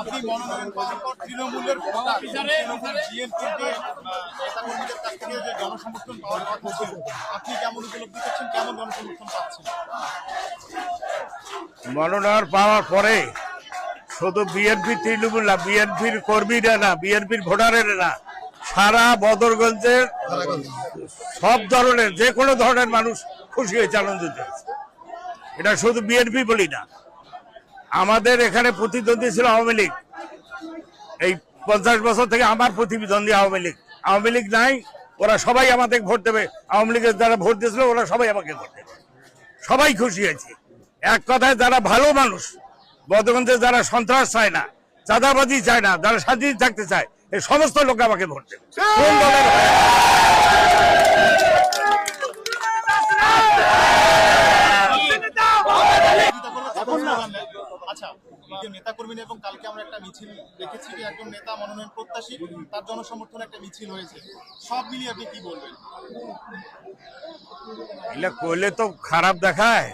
আপনি মনোনয়ন পাওয়ার পর তৃণমূলের জনসমর্থন পাওয়ার কথা আপনি কেমন উপলব্ধি করছেন? কেমন জনসমর্থন পাচ্ছেন? মনোনয়ন পাওয়ার পরে শুধু বিএনপি তৃণমূল না, বিএনপির কর্মীরা না, বিএনপির ভোটারের না, সারা বদরগঞ্জের সব ধরনের, যে কোনো ধরনের মানুষ খুশি হয়েছে আনন্দিত এটা শুধু বিএনপি বলি না আমাদের এখানে প্রতিদ্বন্দ্বী ছিল আওয়ামী লীগ। এই পঞ্চাশ বছর থেকে আমার প্রতিদ্বন্দ্বী আওয়ামী লীগ। আওয়ামী লীগ নাই, ওরা সবাই আমাদের ভোট দেবে। আওয়ামী লীগের যারা ভোট দিয়েছিল, ওরা সবাই আমাকে ভোট দেবে। সবাই খুশি হয়েছে এক কথায় যারা ভালো মানুষ বদগঞ্জে যারা সন্ত্রাস চায় না, চাঁদাবাজি চায় না, যারা শান্তি থাকতে চায় এই সমস্ত লোক আমাকে ভোট দেবে। কোন দলের হয়ে? বিরোধিতা করলে তখন স্লোগান দেয়। আচ্ছা এই যে নেতাকর্মী এবং কালকে আমরা একটা মিছিল দেখেছি যে একজন নেতা মনোনয়ন প্রত্যাশী, তার জনসমর্থন একটা মিছিল হয়েছে। সব মিলিয়ে আপনি কি বলবেন? এগুলো করলে তো খারাপ দেখায়।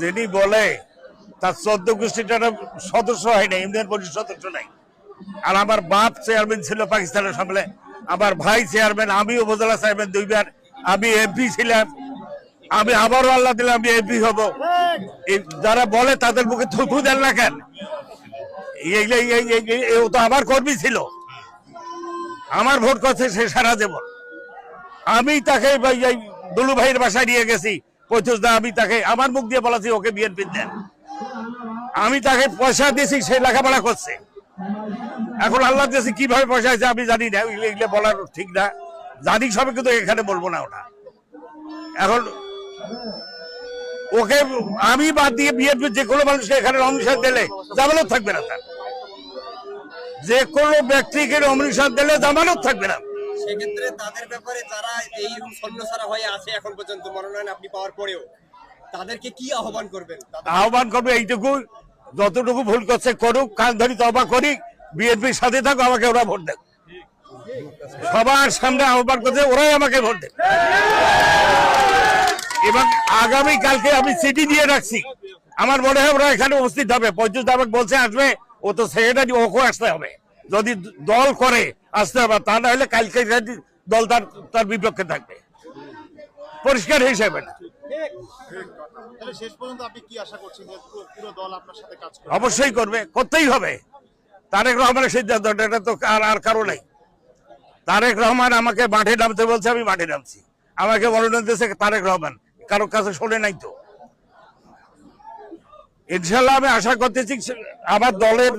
যিনি বলে, তার চোদ্দ গোষ্ঠীটার সদস্য হয় না ইউনিয়ন পরিষদ সদস্য নাই। আর আমার বাপ চেয়ারম্যান ছিল পাকিস্তানের সামলে আমার ভাই চেয়ারম্যান, আমি উপজেলা চেয়ারম্যান দুইবার, আমি এমপি ছিলাম। আমি আবারও আল্লাহ দিলে আমি এমপি হব। যারা বলে তাদের মুখে থুথু দেন না কেন? ও তো আমার কর্মী ছিল। আমার ভোট করছে সে সারা জীবন। আমি তাকে দুলু ভাইয়ের বাসায় নিয়ে গেছি। পঁচিশ দা আমি তাকে আমার মুখ দিয়ে বলেছি, ওকে বিএনপি দেন। আমি তাকে পয়সা দিয়েছি, সে লেখাপড়া করছে। এখন আল্লাহ দিয়েছি, কীভাবে পয়সা আছে আমি জানি না। এগুলো বলার ঠিক না। জানি সবে কিন্তু এখানে বলব না ওটা। এখন ওকে আমি বাদ দিয়ে বিএনপি যে কোনো মানুষকে এখানে অনুসার দিলে জামানত থাকবে না তার। যে কোনো ব্যক্তিকে অনুসার দিলে জামানত থাকবে না। সেক্ষেত্রে তাদের ব্যাপারে যারা সন্ন্যসারা হয়ে আছে এখন পর্যন্ত মনোনয়ন আপনি পাওয়ার পরেও তাদেরকে কি আহ্বান করবেন? আহ্বান করবে এইটুকু যতটুকু ভুল করছে করুক কান ধরি তবা করি বিএনপির সাথে থাকো আমাকে ওরা ভোট দেবে সবার সামনে আহ্বান করছে ওরাই আমাকে ভোট দেবে এবং আগামী কালকে আমি চিঠি দিয়ে রাখছি। আমার মনে হয় ওরা এখানে উপস্থিত হবে। পঞ্চাশ আমাকে বলছে আসবে। ও তো সেক্রেটারি ওকে আসতে হবে। যদি দল করে আসতে হবে। তা না হলে কালকে দল তার তার বিপক্ষে থাকবে। পরিষ্কার হিসেবে না। অবশ্যই করবে। করতেই হবে। তারেক রহমানের সিদ্ধান্ত এটা তো আর আর কারও নাই। তারেক রহমান আমাকে মাঠে নামতে বলছে আমি মাঠে নামছি। আমাকে মনোনয়ন দিয়েছে তারেক রহমান কারোর কাছে শোনে নাই তো। ইনশাল্লাহ আমি আশা করতেছি আমার দলের